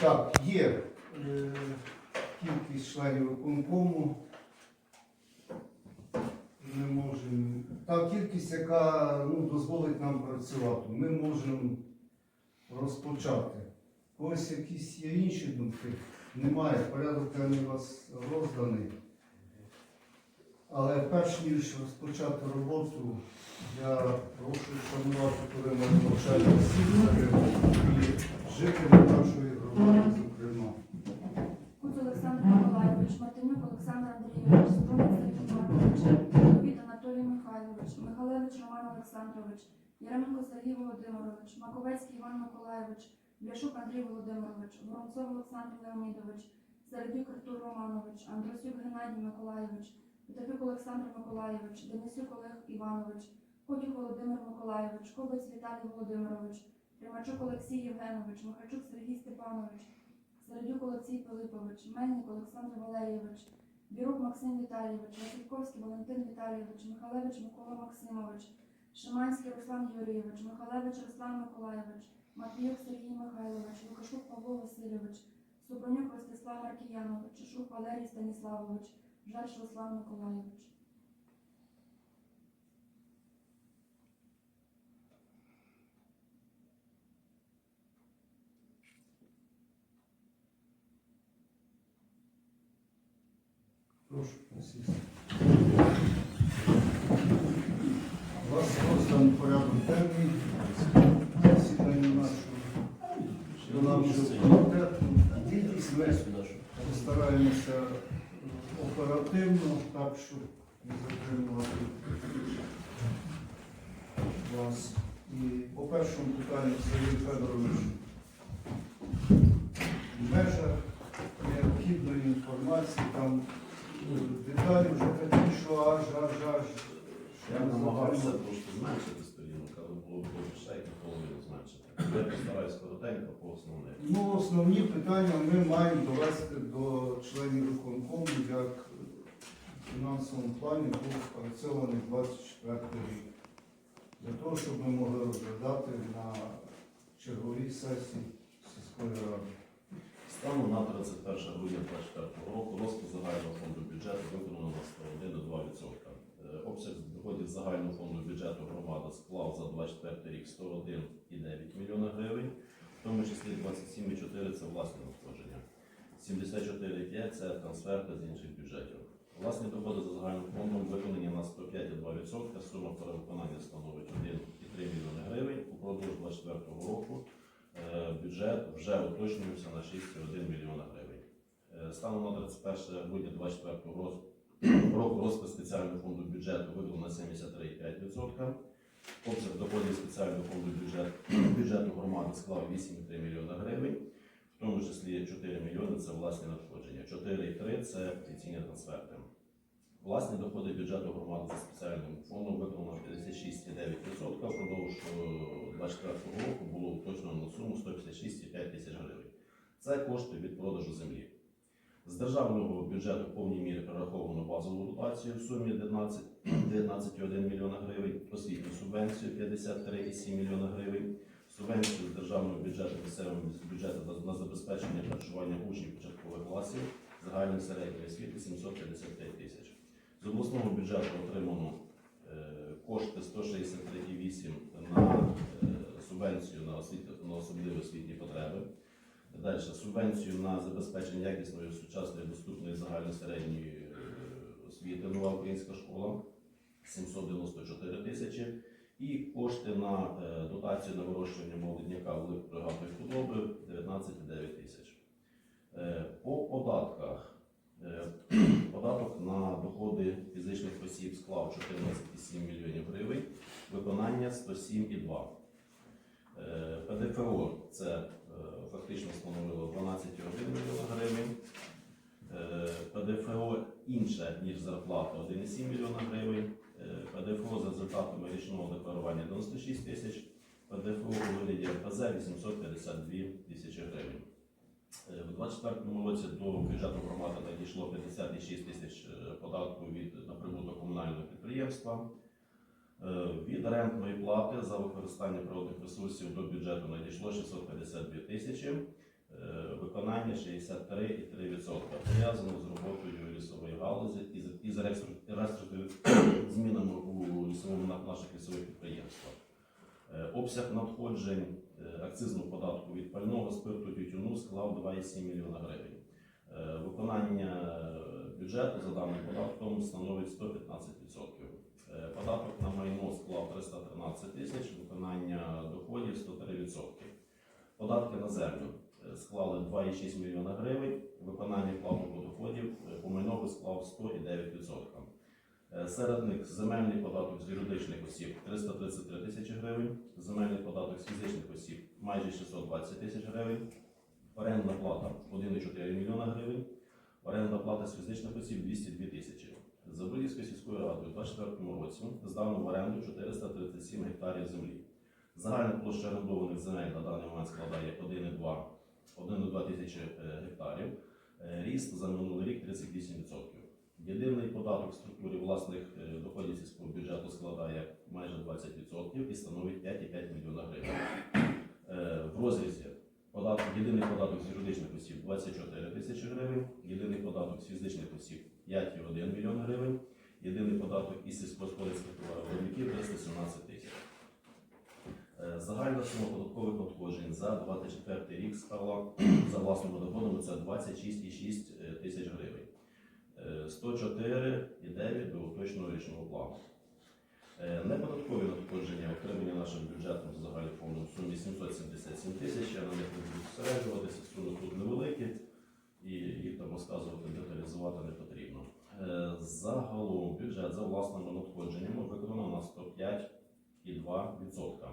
Так, є е, кількість членів виконкому. Ми можемо. Та кількість, яка ну, дозволить нам працювати. Ми можемо розпочати. Ось якісь є інші думки. Немає. Порядок у вас розданий. Але перш ніж розпочати роботу, я прошу шанувати Курина навчальних всіх і жителів нашої громади, зокрема. Куц Олександр Миколайович, Мартинюк Олександр Андрійович, Струнець Сергій Повіт Анатолій Михайлович, Михалевич Роман Олександрович, Яременко Сергій Володимирович, Маковецький Іван Миколайович, Бляшук Андрій Володимирович, Воронцов Олександр Леонідович, Середюк Артур Романович, Андросюк Геннадій Миколайович, Петефюк Олександр Миколайович, Денисюк Олег Іванович, Ходюк Володимир Миколайович, Кобець Віталій Володимирович, Примачук Олексій Євгенович, Михайчук Сергій Степанович, Середюк Олексій Пилипович, Мельник Олександр Валерійович, Бірук Максим Віталійович, Васильковський Валентин Віталійович, Михалевич Микола Максимович, Шиманський Руслан Юрійович, Михалевич Руслан Миколайович, Матвіюк Сергій Михайлович, Лукашук Павло Васильович, Супронюк Ростислав Маркіянович, Чешук Валерій Станіславович, Жарш Руслан Миколайович. Прошу присісти. У вас розданий порядок денний засідання нашого виконавчого комітету. Постараємося щоб не затримувати вас. І по першому питанню Сергій Федорович в межах необхідної інформації, там е, деталі вже такі, що аж аж аж. Я намагався трошки зменшити сторінок, але було ще й половину зменшити. Я постараюсь коротенько по основних. Ну, основні питання ми маємо довести до членів виконкому, як фінансовому плані був спрацьований 24 рік. Для того, щоб ми могли розглядати на черговій сесії сільської ради. Станом на 31 грудня 2024 року розпис загального фонду бюджету виконано на 101 до 2%. Е, Обсяг доходів загального фонду бюджету громади склав за 24 рік 101,9 млн гривень, в тому числі 27,4 це власне надходження, 74,5 це трансферти з інших бюджетів. Власні доходи за загальним фондом виконані на 105,2%, сума перевиконання становить 1,3 млн гривень. Упродовж 2024 року е, бюджет вже уточнювався на 6,1 млн гривень. Е, Станом на 31 грудня 2024 року розпис спеціального фонду бюджету виконано на 73,5%. Обсяг доходів спеціального фонду бюджет, бюджету громади склав 8,3 млн гривень, в тому числі 4 мільйони це власні надходження, 4,3 це офіційні трансферти. Власні доходи бюджету громади за спеціальним фондом виконано 56,9%, впродовж 2024 року було уточнено на суму 156,5 тисяч гривень. Це кошти від продажу землі. З державного бюджету в повній мірі перераховано базову дотацію в сумі 19 19,1 млн гривень, освітню субвенцію 53,7 млн гривень, субвенцію з державного бюджету місцевого бюджету на забезпечення харчування учнів початкових класів загальної середньої освіти 755 тисяч. З обласного бюджету отримано е, кошти 163,8 на е, субвенцію на, освіту, на особливі освітні потреби. Далі субвенцію на забезпечення якісної сучасної доступної загальної середньої е, освіти нова українська школа 794 тисячі. І кошти на дотацію на вирощування молодняка великої худоби 19,9 тисяч. По податках податок на доходи фізичних осіб склав 14,7 мільйонів гривень, виконання 107,2. Е, ПДФО це е, фактично становило 12,1 мільйона гривень. Е, ПДФО інше, ніж зарплата 1,7 мільйона гривень. Е, ПДФО за результатами річного декларування 96 тисяч. ПДФО у вигляді РПЗ 852 тисячі гривень. Е, У 2024 році до бюджету громади надійшло 56 тисяч е, податку від на прибуток комунального підприємства. Е, Від рентної плати за використання природних ресурсів до бюджету надійшло 652 тисячі. Виконання 63,3%, пов'язано з роботою лісової галузі і з- змінами у лісовому наших лісових підприємствах. Обсяг надходжень акцизного податку від пального спирту тютюну склав 2,7 млн. Е, Виконання е, бюджету за даним податком становить 115%. Е, Податок на майно склав 313 тисяч, виконання доходів 103%. Податки на землю е, склали 2,6 млн гривень, виконання плану доходів е, по майнову склав 100,9%. Е, Серед них земельний податок з юридичних осіб 333 тисячі гривень, земельний податок з фізичних осіб майже 620 тисяч гривень, орендна плата 1,4 мільйона гривень, орендна плата з фізичних осіб 202 тисячі. Забудівською сільською радою у 2024 році здано в оренду 437 гектарів землі. Загальна площа орендованих земель на даний момент складає 1,2 1,2 тисячі е, гектарів. Е, Ріст за минулий рік 38%. Єдиний податок в структурі власних е, доходів сільського бюджету складає майже 20% і становить 5,5 мільйона гривень. Е, В розрізі податок, єдиний податок з юридичних осіб 24 тисячі гривень, єдиний податок з фізичних осіб 5,1 мільйон гривень, єдиний податок із сільськогосподарських товаровиробників 317 тисяч. Е, Загальна сума податкових надходжень за 24 рік стала за власними доходами це 26,6 е, тисяч гривень. Е, 104,9 до уточного річного плану. Е, Неподаткові надходження отримання нашим бюджетом з загальним фондом в сумі 777 тисяч. Я на них не буду зосереджуватися, суми тут невеликі і їх там розказувати, деталізувати не потрібно. Е, Загалом бюджет за власними надходженнями виконано на 105,2%.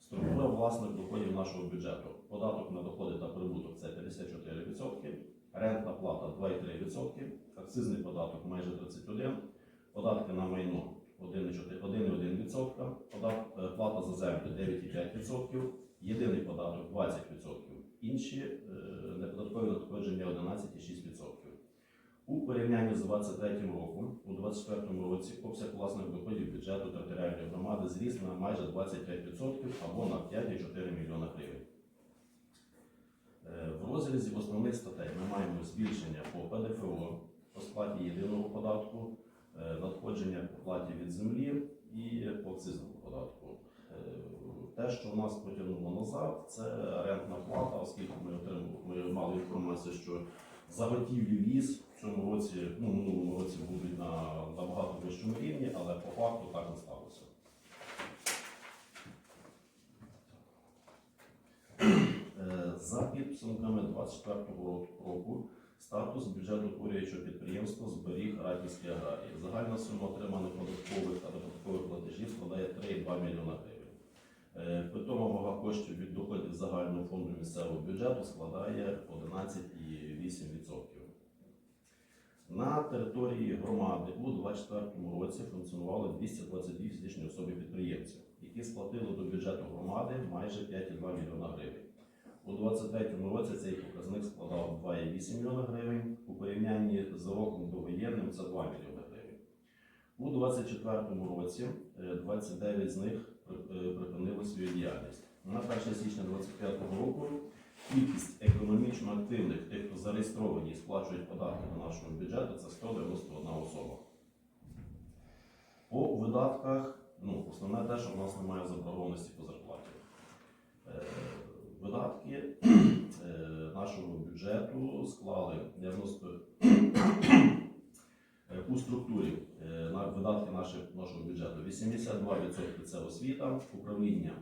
Структура власних доходів нашого бюджету. Податок на доходи та прибуток це 54%, рентна плата 2,3%, акцизний податок майже 31%, податки на майно 1,1%, е, плата за землю 9,5%, єдиний податок 20%, інші е, неподаткові надходження 11,6%. У порівнянні з 2023 роком, у 2024 році обсяг власних доходів бюджету територіальної громади зріс на майже 25% або на 5,4 мільйона гривень. В розрізі основних статей ми маємо збільшення по ПДФО, по сплаті єдиного податку, е, надходження по платі від землі і по акцизному податку. Е, Те, що у нас потягнуло назад, це рентна плата, оскільки ми отримали, ми мали інформацію, що заготівлі ліс в цьому році, ну, в минулому році будуть на набагато вищому рівні, але по факту так не сталося. Е, За підсумками 2024 року статус бюджетоутворюючого підприємства зберіг Ратівський аграрій. Загальна сума отриманих податкових та додаткових платежів складає 3,2 мільйона гривень. Е, Питома вага коштів від доходів загального фонду місцевого бюджету складає 11,8%. На території громади у 2024 році функціонували 222 фізичні особи підприємців, які сплатили до бюджету громади майже 5,2 мільйона гривень. У 2023 році цей показник складав 2,8 мільйона гривень. У порівнянні з роком довоєнним це 2 мільйони гривень. У 2024 році е, 29 з них е, припинили свою діяльність. На 1 січня 2025 року кількість економічно активних, тих, хто зареєстровані і сплачують податки до нашого бюджету, це 191 особа. По видатках, ну, основне те, що в нас немає заборгованості по зарплаті. Видатки е, нашого бюджету склали 90 Е, у структурі е, видатки нашого бюджету. 82% це освіта, управління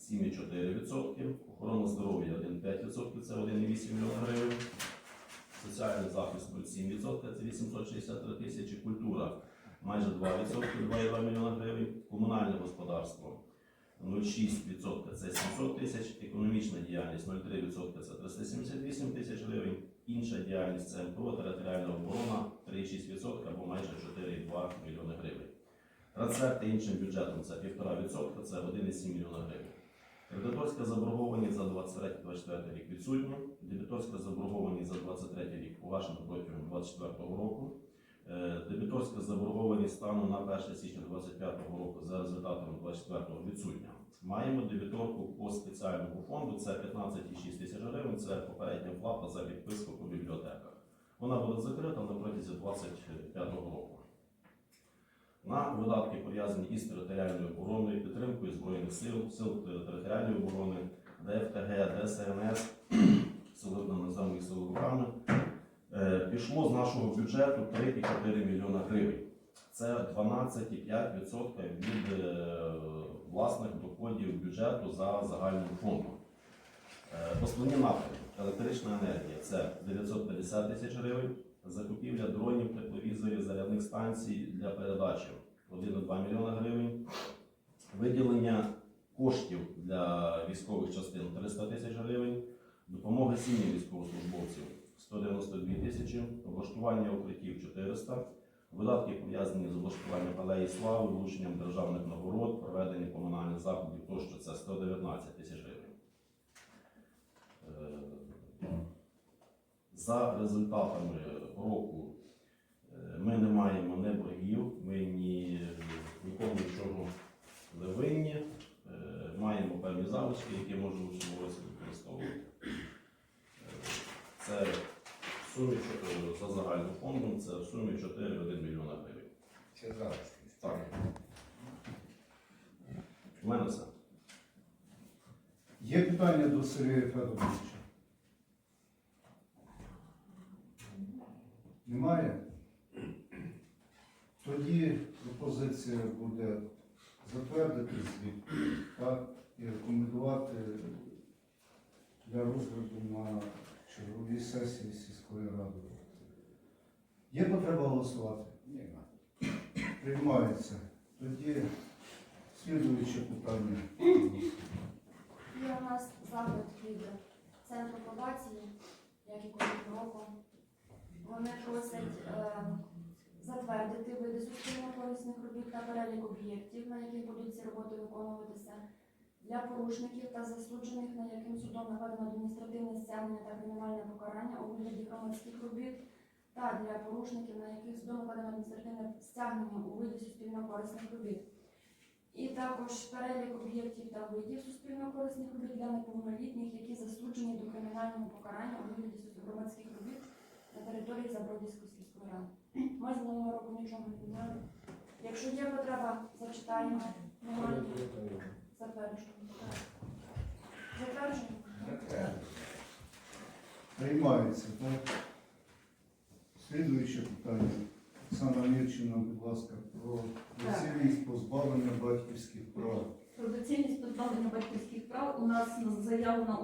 7,4%, охорона здоров'я 1,5%, це 1,8 млн гривень, соціальний захист 0,7%, це 863 тисячі, культура майже 2%, 2,2 млн гривень, комунальне господарство 0,6% це 700 тисяч, економічна діяльність 0,3% це 378 тисяч гривень, інша діяльність це МПО, територіальна оборона 3,6% або майже 4,2 мільйони гривень. Трансферти іншим бюджетом це 1,5%, це 1,7 мільйона гривень. Кредиторська заборгованість за 23-24 рік відсутня, дебіторська заборгованість за 23 рік погашена протягом 24 року. Е, Дебіторська заборгованість станом на 1 січня 2025 року за результатами 24 відсутня. Маємо дебіторку по спеціальному фонду, це 15,6 тисяч гривень, це попередня плата за підписку по бібліотеках. Вона буде закрита на протязі 2025 року. На видатки пов'язані із територіальною обороною, підтримкою Збройних сил, сил територіальної оборони, ДФТГ, ДСНС, силовими наземними силовиками, пішло з нашого бюджету 3,4 мільйона гривень. Це 12,5% від е, власних доходів бюджету за загальним фондом. Е, Основні напрямки електрична енергія це 950 тисяч гривень, закупівля дронів, тепловізорів, зарядних станцій для передачі 1,2 мільйона гривень, виділення коштів для військових частин 300 тисяч гривень, допомога сім'ї військовослужбовців 192 тисячі, облаштування укриттів 400, видатки пов'язані з облаштуванням алеї слави, врученням державних нагород, проведення комунальних заходів тощо це 119 тисяч гривень. Е, За результатами року е, ми не маємо не боргів, ми ні, нікому нічого не винні. Е, Маємо певні залишки, які можемо в використовувати. Це в сумі 4, за загальним фондом, це в сумі 4,1 мільйона гривень. Це зараз. Так. У мене все. Є питання до Сергія Федоровича? Немає? Тоді пропозиція буде затвердити звіт так, і рекомендувати для розгляду на сесії сільської ради. Є потреба голосувати? Нема. Приймається. Тоді слідуюче питання. Є у нас запит від центру пробації, як і кожного року. Вони просять е, затвердити види суспільно-корисних робіт та перелік об'єктів, на яких будуть ці роботи виконуватися, для порушників та засуджених, на яким судом наведено адміністративне стягнення та кримінальне покарання у вигляді громадських робіт, та для порушників, на яких судом наведено адміністративне стягнення у виді суспільно-корисних робіт. І також перелік об'єктів та видів суспільно-корисних робіт для неповнолітніх, які засуджені до кримінального покарання у вигляді громадських робіт на території Забродівської сільської ради. Ми з минулого року нічого не. Якщо є потреба, зачитаємо. Затверджуємо. Приймається, так? Слідуюче питання. Оксана Мірчина, будь ласка, про доцільність позбавлення батьківських прав. Про доцільність позбавлення батьківських прав у нас заявлено